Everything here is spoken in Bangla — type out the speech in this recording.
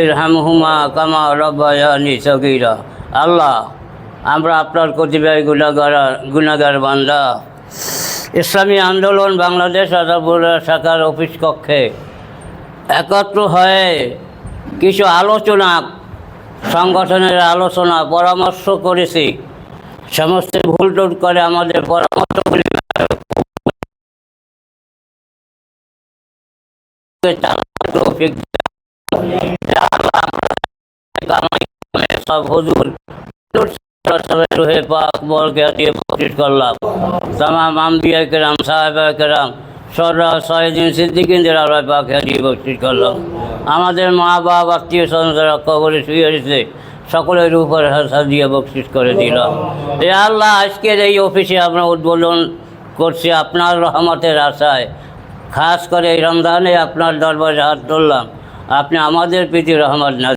হামহুমা কামা রব্বায়ানি সগীরা। আল্লাহ, আমরা আপনার কতিপয় গুণাগার গুণাগার বান্দা। ইসলামী আন্দোলন বাংলাদেশ আদাবুর শাখার অফিস কক্ষে একত্র হয়ে কিছু আলোচনা, সংগঠনের আলোচনা, পরামর্শ করেছি। সমস্ত ভুল টুল করে আমাদের পরামর্শগুলি তৌফিক সব পাক বলকে দিয়ে করলাম কেরাম সাহেব কেরাম সহিদিন আল্লাহ পাক দিয়ে করলাম আমাদের মা বাবা আত্মীয় স্বজনরা কবরে শুয়ে রয়েছে। সকলের উপর হাসা দিয়ে বকশিস করে দিলাম এ আল্লাহ, আজকের এই অফিসে আমরা উদ্বোধন করছি আপনার রহমতের আশায়। খাস করে এই রমজানে আপনার দরবারে হাত তুললাম। আপনি আমাদের প্রীতি রহমত না